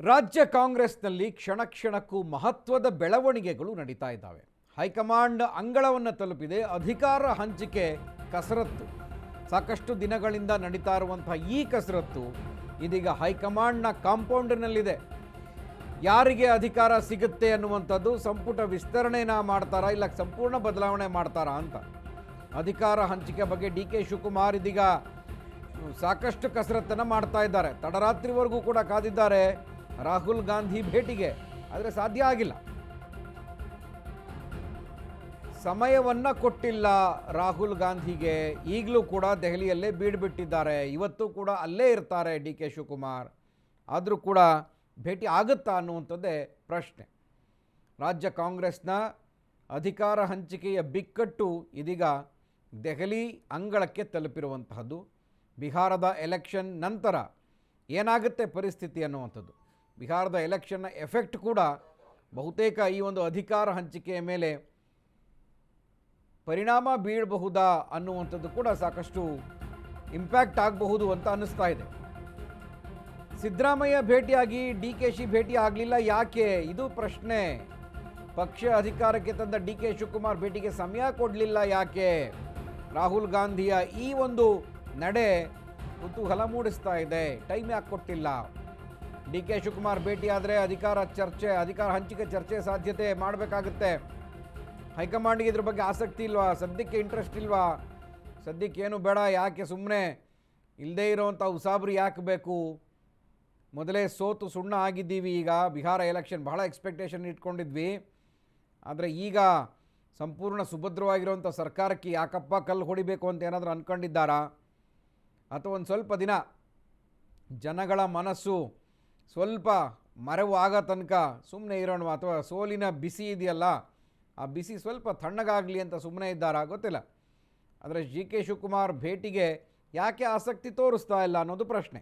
ರಾಜ್ಯ ಕಾಂಗ್ರೆಸ್ನಲ್ಲಿ ಕ್ಷಣ ಕ್ಷಣಕ್ಕೂ ಮಹತ್ವದ ಬೆಳವಣಿಗೆಗಳು ನಡೀತಾ ಇದ್ದಾವೆ. ಹೈಕಮಾಂಡ್ ಅಂಗಳವನ್ನು ತಲುಪಿದೆ, ಅಧಿಕಾರ ಹಂಚಿಕೆ ಕಸರತ್ತು. ಸಾಕಷ್ಟು ದಿನಗಳಿಂದ ನಡೀತಾ ಇರುವಂಥ ಈ ಕಸರತ್ತು ಇದೀಗ ಹೈಕಮಾಂಡ್ನ ಕಾಂಪೌಂಡ್ನಲ್ಲಿದೆ. ಯಾರಿಗೆ ಅಧಿಕಾರ ಸಿಗುತ್ತೆ ಅನ್ನುವಂಥದ್ದು ಸಂಪುಟ ವಿಸ್ತರಣೆನ ಮಾಡ್ತಾರಾ ಇಲ್ಲ ಸಂಪೂರ್ಣ ಬದಲಾವಣೆ ಮಾಡ್ತಾರಾ ಅಂತ? ಅಧಿಕಾರ ಹಂಚಿಕೆ ಬಗ್ಗೆ ಡಿ ಕೆ ಶಿವಕುಮಾರ್ ಇದೀಗ ಸಾಕಷ್ಟು ಕಸರತ್ತನ್ನು ಮಾಡ್ತಾ ಇದ್ದಾರೆ. ತಡರಾತ್ರಿವರೆಗೂ ಕೂಡ ಕಾದಿದ್ದಾರೆ. ರಾಹುಲ್ ಗಾಂಧಿ ಭೇಟಿಗೆ, ಆದರೆ ಸಾಧ್ಯ ಆಗಿಲ್ಲ. ಸಮಯವನ್ನು ಕೊಟ್ಟಿಲ್ಲ ರಾಹುಲ್ ಗಾಂಧಿಗೆ. ಈಗಲೂ ಕೂಡ ದೆಹಲಿಯಲ್ಲೇ ಬೀಡ್ಬಿಟ್ಟಿದ್ದಾರೆ. ಇವತ್ತು ಕೂಡ ಅಲ್ಲೇ ಇರ್ತಾರೆ ಡಿ ಕೆ ಶಿವಕುಮಾರ್. ಆದರೂ ಕೂಡ ಭೇಟಿ ಆಗುತ್ತಾ ಅನ್ನುವಂಥದ್ದೇ ಪ್ರಶ್ನೆ. ರಾಜ್ಯ ಕಾಂಗ್ರೆಸ್ನ ಅಧಿಕಾರ ಹಂಚಿಕೆಯ ಬಿಕ್ಕಟ್ಟು ಇದೀಗ ದೆಹಲಿ ಅಂಗಳಕ್ಕೆ ತಲುಪಿರುವಂತಹದ್ದು. ಬಿಹಾರದ ಎಲೆಕ್ಷನ್ ನಂತರ ಏನಾಗುತ್ತೆ ಪರಿಸ್ಥಿತಿ ಅನ್ನುವಂಥದ್ದು. ಬಿಹಾರದ ಎಲೆಕ್ಷನ್ನ ಎಫೆಕ್ಟ್ ಕೂಡ ಬಹುತೇಕ ಈ ಒಂದು ಅಧಿಕಾರ ಹಂಚಿಕೆಯ ಮೇಲೆ ಪರಿಣಾಮ ಬೀಳಬಹುದಾ ಅನ್ನುವಂಥದ್ದು ಕೂಡ ಸಾಕಷ್ಟು ಇಂಪ್ಯಾಕ್ಟ್ ಆಗಬಹುದು ಅಂತ ಅನ್ನಿಸ್ತಾ ಇದೆ. ಸಿದ್ದರಾಮಯ್ಯ ಭೇಟಿಯಾಗಿ, ಡಿ ಕೆ ಶಿ ಭೇಟಿ ಆಗಲಿಲ್ಲ ಯಾಕೆ? ಇದು ಪ್ರಶ್ನೆ. ಪಕ್ಷ ಅಧಿಕಾರಕ್ಕೆ ತಂದ ಡಿ ಕೆ ಶಿವಕುಮಾರ್ ಭೇಟಿಗೆ ಸಮಯ ಕೊಡಲಿಲ್ಲ ಯಾಕೆ? ರಾಹುಲ್ ಗಾಂಧಿಯ ಈ ಒಂದು ನಡೆ ಕುತೂಹಲ ಮೂಡಿಸ್ತಾ ಇದೆ. ಟೈಮ್ ಯಾಕೆ ಕೊಟ್ಟಿಲ್ಲ? ಡಿ ಕೆ ಶಿವಕುಮಾರ್ ಭೇಟಿಯಾದರೆ ಅಧಿಕಾರ ಚರ್ಚೆ, ಅಧಿಕಾರ ಹಂಚಿಕೆ ಚರ್ಚೆ ಸಾಧ್ಯತೆ ಮಾಡಬೇಕಾಗುತ್ತೆ. ಹೈಕಮಾಂಡ್ಗೆ ಇದ್ರ ಬಗ್ಗೆ ಆಸಕ್ತಿ ಇಲ್ವಾ? ಸದ್ಯಕ್ಕೆ ಇಂಟ್ರೆಸ್ಟ್ ಇಲ್ವಾ? ಸದ್ಯಕ್ಕೆ ಏನು ಬೇಡ, ಯಾಕೆ ಸುಮ್ಮನೆ ಇಲ್ಲದೇ ಇರೋವಂಥ ಉಸಾಬ್ರಿ ಯಾಕೆ ಬೇಕು? ಮೊದಲೇ ಸೋತು ಸುಣ್ಣ ಆಗಿದ್ದೀವಿ ಈಗ. ಬಿಹಾರ ಎಲೆಕ್ಷನ್ ಬಹಳ ಎಕ್ಸ್ಪೆಕ್ಟೇಷನ್ ಇಟ್ಕೊಂಡಿದ್ವಿ. ಆದರೆ ಈಗ ಸಂಪೂರ್ಣ ಸುಭದ್ರವಾಗಿರುವಂಥ ಸರ್ಕಾರಕ್ಕೆ ಯಾಕಪ್ಪ ಕಲ್ಲು ಹೊಡಿಬೇಕು ಅಂತ ಏನಾದರೂ ಅಂದ್ಕೊಂಡಿದ್ದಾರಾ ಅಥವಾ ಒಂದು ಸ್ವಲ್ಪ ದಿನ ಜನಗಳ ಮನಸ್ಸು ಸ್ವಲ್ಪ ಮರೆವು ಆಗೋ ತನಕ ಸುಮ್ಮನೆ ಇರೋಣ ಅಥವಾ ಸೋಲಿನ ಬಿಸಿ ಇದೆಯಲ್ಲ, ಆ ಬಿಸಿ ಸ್ವಲ್ಪ ತಣ್ಣಗಾಗಲಿ ಅಂತ ಸುಮ್ಮನೆ ಇದ್ದಾರಾ ಗೊತ್ತಿಲ್ಲ. ಆದರೆ ಜಿ ಕೆ ಶಿವಕುಮಾರ್ ಭೇಟಿಗೆ ಯಾಕೆ ಆಸಕ್ತಿ ತೋರಿಸ್ತಾ ಇಲ್ಲ ಅನ್ನೋದು ಪ್ರಶ್ನೆ.